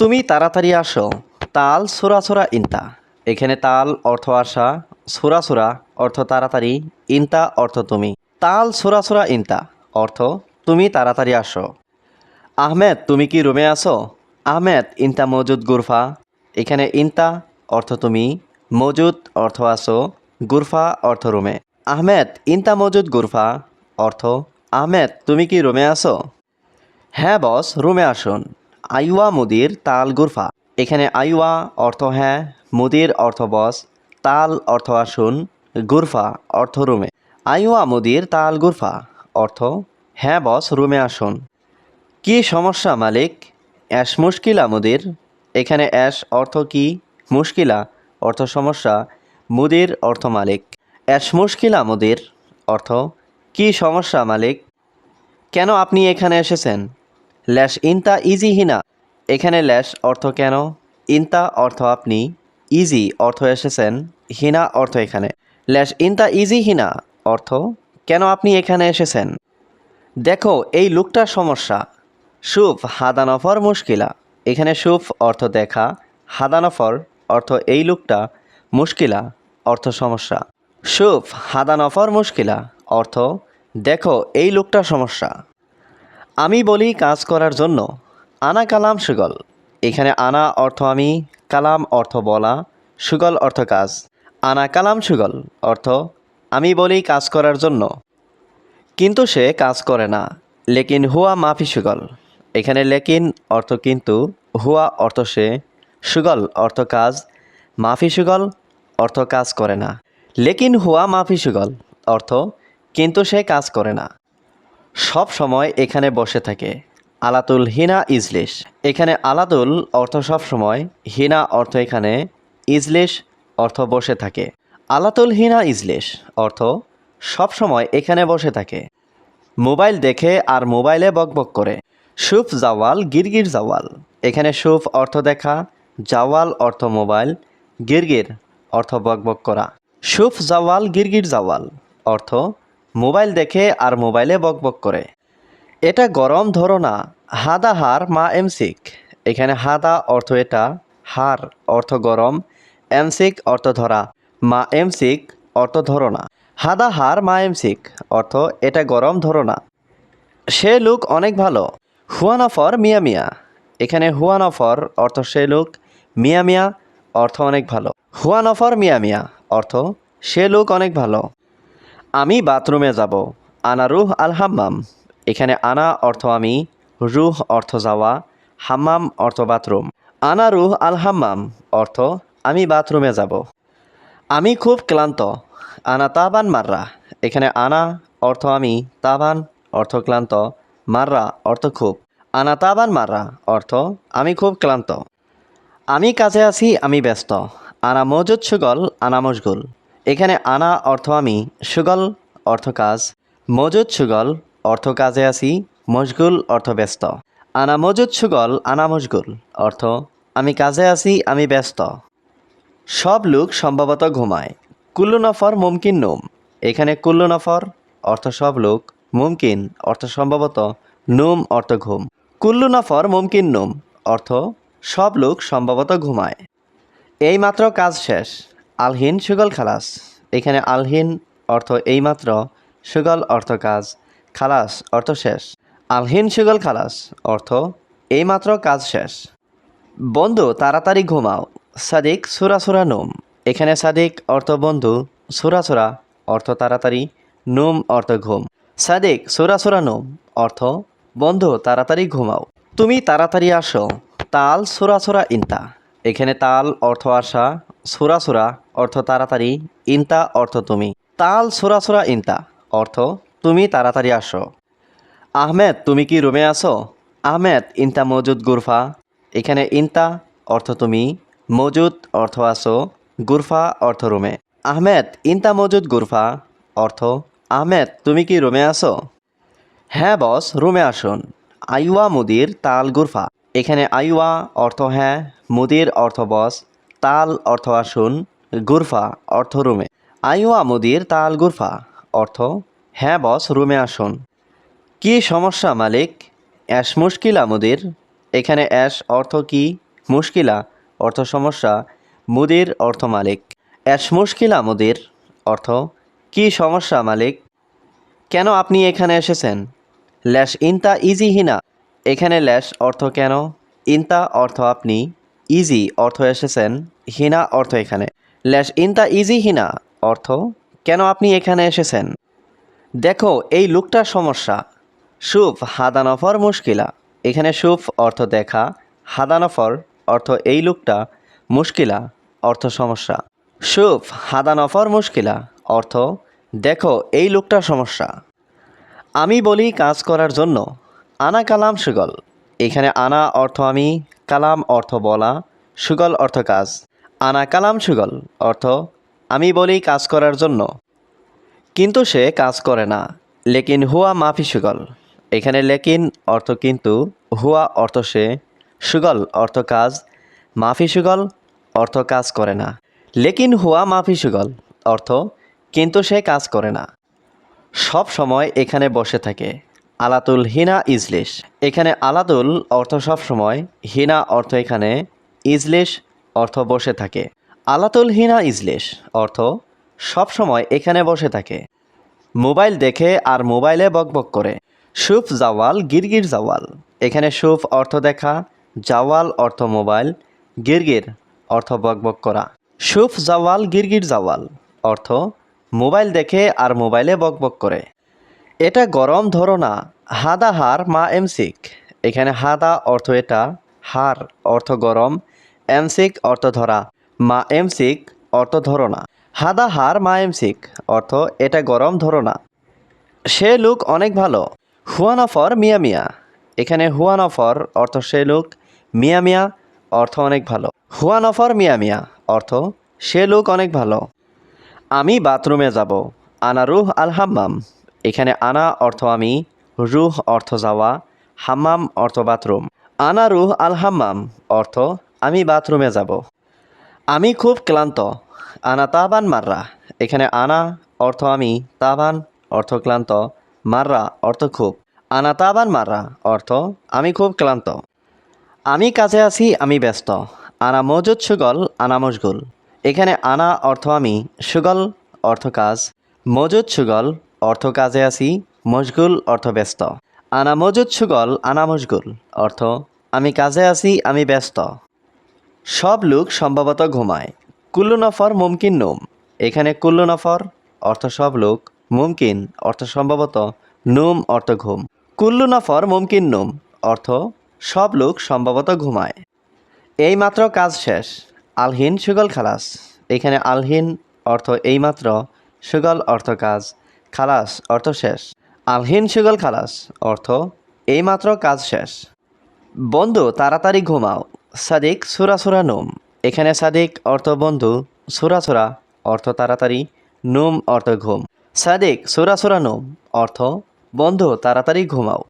তুমি তাড়াতাড়ি আসো। তাল সোরা সোরা ইন্তা। এখানে তাল অর্থ আসা সোরা সোরা অর্থ তাড়াতাড়ি, ইন্তা অর্থ তুমি। তাল সোরা সোরা ইন্তা অর্থ তুমি তাড়াতাড়ি আসো। আহমেদ, তুমি কি রুমে আসো আহমেদ, ইন্তা মজুদ গুরফা। এখানে ইন্তা অর্থ তুমি, মজুদ অর্থ আসো গুরফা অর্থ রুমে। আহমেদ, ইন্তা মজুদ গুরফা অর্থ, আহমেদ, তুমি কি রুমে আসো হ্যাঁ বস, রুমে আসুন। আইওয়া মুদির তাল গুরফা। এখানে আইওয়া অর্থ হ্যাঁ মুদির অর্থ বস, তাল অর্থ আসুন, গুরফা অর্থ রুমে। আইওয়া মুদির তাল গুরফা অর্থ হ্যাঁ বস, রুমে আসুন। কি সমস্যা মালিক? অ্যাশ মুশকিলা মুদির। এখানে অ্যাশ অর্থ কি? মুশকিলা অর্থ সমস্যা, মুদির অর্থ মালিক। অ্যাশ মুশকিলা মুদির অর্থ কি সমস্যা মালিক? কেন আপনি এখানে এসেছেন? ল্যাশ ইনতা ইজি হিনা। এখানে ল্যাশ অর্থ কেন? ইনতা অর্থ আপনি ইজি অর্থ এসেছেন, হিনা অর্থ এখানে। ল্যাশ ইনতা ইজি হিনা অর্থ কেন আপনি এখানে এসেছেন? দেখো, এই লুকটার সমস্যা। সুফ হাদানফর মুশকিলা। এখানে সুফ অর্থ দেখা, হাদানফর অর্থ এই লুকটা মুশকিলা অর্থ সমস্যা। সুফ হাদানফর মুশকিলা অর্থ দেখো, এই লুকটার সমস্যা। আমি বলি কাজ করার জন্য। আনা কালাম, সুগল। এখানে আনা অর্থ আমি, কালাম অর্থ বলা, সুগল অর্থ কাজ। আনা কালাম, সুগল অর্থ আমি বলি কাজ করার জন্য। কিন্তু সে কাজ করে না। লেকিন হুয়া মাফি, সুগল। এখানে লেকিন অর্থ কিন্তু, হুয়া অর্থ সে, সুগল অর্থ কাজ, মাফি, সুগল অর্থ কাজ করে না। লেকিন হুয়া মাফি, সুগল অর্থ কিন্তু সে কাজ করে না। সব সময় এখানে বসে থাকে। আলাতুল হিনা ইজলিশ। এখানে আলাতুল অর্থ সব সময়, হিনা অর্থ এখানে, ইজলিশ অর্থ বসে থাকে। আলাতুল হিনা ইজলিশ অর্থ সব সময় এখানে বসে থাকে। মোবাইল দেখে আর মোবাইলে বকবক করে। সুফ জাওয়াল, গিরগির জাওয়াল। এখানে সুফ অর্থ দেখা, জাওয়াল অর্থ মোবাইল, গিরগির অর্থ বকবক করা। সুফ জাওয়াল, গিরগির জাওয়াল অর্থ মোবাইল দেখে আর মোবাইলে বকবক করে। এটা গরম ধরো না, হাদা হার মা এমসিক। এখানে হাদা অর্থ এটা, হার অর্থ গরম, এমসিক অর্থ ধরা, মা এমসিক অর্থ ধরো না। হাদা হার মা এমসিক অর্থ এটা গরম ধরো না। সে লোক অনেক ভালো হুয়ানফর মিয়া মিয়া। এখানে হুয়ানফর অর্থ সে লোক, মিয়া মিয়া অর্থ অনেক ভালো। হুয়ানফর মিয়া মিয়া অর্থ সে লোক অনেক ভালো। আমি বাথরুমে যাব। আনা রুহ আল হাম্মাম। এখানে আনা অর্থ আমি, রুহ অর্থ যাওয়া, হাম্মাম অর্থ বাথরুম। আনা রুহ আল হাম্মাম অর্থ আমি বাথরুমে যাব। আমি খুব ক্লান্ত। আনা তাবান মাররা। এখানে আনা অর্থ আমি, তাবান অর্থ ক্লান্ত, মাররা অর্থ খুব। আনা তাবান মাররা অর্থ আমি খুব ক্লান্ত। আমি কাজে আছি, আমি ব্যস্ত। আনা মজুদ সুগল, আনা মশগুল। এখানে আনা অর্থ আমি, সুগল অর্থ কাজ, মজুদ সুগল অর্থ কাজে আছি, মশগুল অর্থ ব্যস্ত। আনা মজুদ সুগল, আনা মশগুল অর্থ, আমি কাজে আছি, আমি ব্যস্ত। সব লোক সম্ভবত ঘুমায়। কুল্লু নফর মুমকিন নুম। এখানে কুল্লু নফর অর্থ সব লোক, মুমকিন অর্থ সম্ভবত নুম অর্থ ঘুম। কুল্লু নফর মুমকিন নুম অর্থ সব লোক সম্ভবত ঘুমায়। এইমাত্র কাজ শেষ। আলহিন সুগল খালাস। এখানে আলহিন অর্থ এইমাত্র, সুগল অর্থ কাজ, খালাস অর্থ শেষ। আলহিন সুগল খালাস অর্থ এইমাত্র কাজ শেষ। বন্ধু, তাড়াতাড়ি ঘুমাও। সাদিক, সুরা সুরা নুম। এখানে সাদিক অর্থ বন্ধু, সুরা সুরা অর্থ তাড়াতাড়ি, নুম অর্থ ঘুম। সাদিক, সুরা সুরা নুম অর্থ বন্ধু, তাড়াতাড়ি ঘুমাও। তুমি তাড়াতাড়ি আসো। তাল, সুরা সুরা ইন্তা। এখানে তাল অর্থ আসা সুরা সুরা অর্থ তাড়াতাড়ি, ইন্তা অর্থ তুমি। তাল সুরা সুরা ইন্তা, অর্থ তুমি তাড়াতাড়ি আসো। আহমেদ, তুমি কি রুমে আসো আহমেদ, ইন্তা মজুদ গুরফা। এখানে ইন্তা অর্থ তুমি, মজুদ অর্থ আসো গুরফা অর্থ রুমে। আহমেদ, ইন্তা মজুদ গুরফা, অর্থ আহমেদ, তুমি কি রুমে আসো হ্যাঁ বস, রুমে আসুন। আইওয়া মুদির তাল গুরফা। এখানে আইওয়া অর্থ হ্যাঁ মুদির অর্থ বস। তাল অর্থ আসুন। গুরফা, অর্থ রুমে। আইওয়া মুদির তাল গুরফা, অর্থ হ্যাঁ বস, রুমে আসুন। কি সমস্যা, মালিক? অ্যাশ মুশকিলা মুদির এখানে অ্যাশ অর্থ কি? মুশকিলা। অর্থ সমস্যা। মুদির। অর্থ মালিক। অ্যাশ মুশকিলা মুদির অর্থ। কি সমস্যা, মালিক? কেন আপনি এখানে এসেছেন? ল্যাশ ইনতা ইজি হিনা। এখানে ল্যাশ অর্থ কেন? ইনতা অর্থ আপনি। ইজি, অর্থ এসেছেন। হিনা, অর্থ এখানে। ল্যাশ ইনতা ইজি হিনা, অর্থ, কেন আপনি এখানে এসেছেন? দেখো, এই লুকটার সমস্যা। সুফ হাদানফর মুশকিলা। এখানে সুফ অর্থ দেখা, হাদানফর অর্থ এই লুকটা মুশকিলা, অর্থ সমস্যা। সুফ হাদানফর মুশকিলা, অর্থ, দেখো, এই লুকটার সমস্যা। আমি বলি কাজ করার জন্য। আনা কালাম সুগল। এখানে আনা অর্থ আমি, কালাম অর্থ বলা, সুগল অর্থ কাজ। আনা কালাম সুগল, অর্থ, আমি বলি কাজ করার জন্য। কিন্তু সে কাজ করে না। লেকিন হুয়া মাফি সুগল। এখানে লেকিন অর্থ কিন্তু, হুয়া অর্থ সে, সুগল অর্থ কাজ, মাফি সুগল অর্থ কাজ করে না। লেকিন হুয়া মাফি সুগল, অর্থ, কিন্তু সে কাজ করে না। সব সময় এখানে বসে থাকে, আলাতুল হিনা ইজলিশ। এখানে আলাতুল অর্থ সব সময়, হিনা অর্থ এখানে, ইজলিশ অর্থ বসে থাকে। আলাতুল হিনা ইজলিশ, অর্থ সব সময় এখানে বসে থাকে। মোবাইল দেখে আর মোবাইলে বকবক করে। সুফ জাওয়াল, গিরগির জাওয়াল। এখানে সুফ অর্থ দেখা, জাওয়াল অর্থ মোবাইল, গিরগির অর্থ বকবক করা। সুফ জাওয়াল, গিরগির জাওয়াল, অর্থ মোবাইল দেখে আর মোবাইলে বকবক করে। এটা গরম ধরো না, হাদা হার মা এমসিক। এখানে হাদা অর্থ এটা, হার অর্থ গরম এমসিক অর্থ ধরা। মা এমসিক অর্থ ধরো না। হাদা হার মা এমসিক অর্থ এটা গরম ধরো না। সে লোক অনেক ভালো। হুয়ানফর মিয়া মিয়া। এখানে হুয়ানফর অর্থ সে লোক, মিয়া মিয়া অর্থ অনেক ভালো। হুয়ানফর মিয়া মিয়া অর্থ সে লোক অনেক ভালো। আমি বাথরুমে যাব। আনা রুহ আল হাম্মাম। এখানে আনা অর্থ আমি, রুহ অর্থ যাওয়া, হাম্মাম অর্থ বাথরুম। আনা রুহ আল হাম্মাম অর্থ আমি বাথরুমে যাব। আমি খুব ক্লান্ত। আনা তাবান মাররা। এখানে আনা অর্থ আমি, তাবান অর্থ ক্লান্ত। মাররা অর্থ খুব। আনা তাবান মাররা অর্থ আমি খুব ক্লান্ত। আমি কাজে আছি, আমি ব্যস্ত। আনা মজুদ সুগল, আনা মশগুল। এখানে আনা অর্থ আমি, সুগল অর্থ কাজ। মজুদ সুগল অর্থ কাজে আছি, মশগুল অর্থ ব্যস্ত। আনা মজুদ সুগল, আনা মশগুল অর্থ আমি কাজে আছি, আমি ব্যস্ত। সব লোক সম্ভবত ঘুমায়। কুল্লু নফর মুমকিন নুম। এখানে কুল্লু নফর অর্থ সব লোক, মুমকিন অর্থ সম্ভবত নুম অর্থ ঘুম। কুল্লু নফর মুমকিন নুম অর্থ সব লোক সম্ভবত ঘুমায়। এইমাত্র কাজ শেষ, আলহিন সুগল খালাস। এখানে আলহিন অর্থ এইমাত্র, সুগল অর্থ কাজ, খালাস অর্থ শেষ। আলহিন সুগল খালাস অর্থ এইমাত্র কাজ শেষ। বন্ধু, তাড়াতাড়ি ঘুমাও। সাদিক সুরা সুরা নোম। এখানে সাদিক অর্থ বন্ধু, সুরা সুরা অর্থ তাড়াতাড়ি, নোম অর্থ ঘুম। সাদিক সুরা সুরা নোম অর্থ বন্ধু, তাড়াতাড়ি ঘুমাও।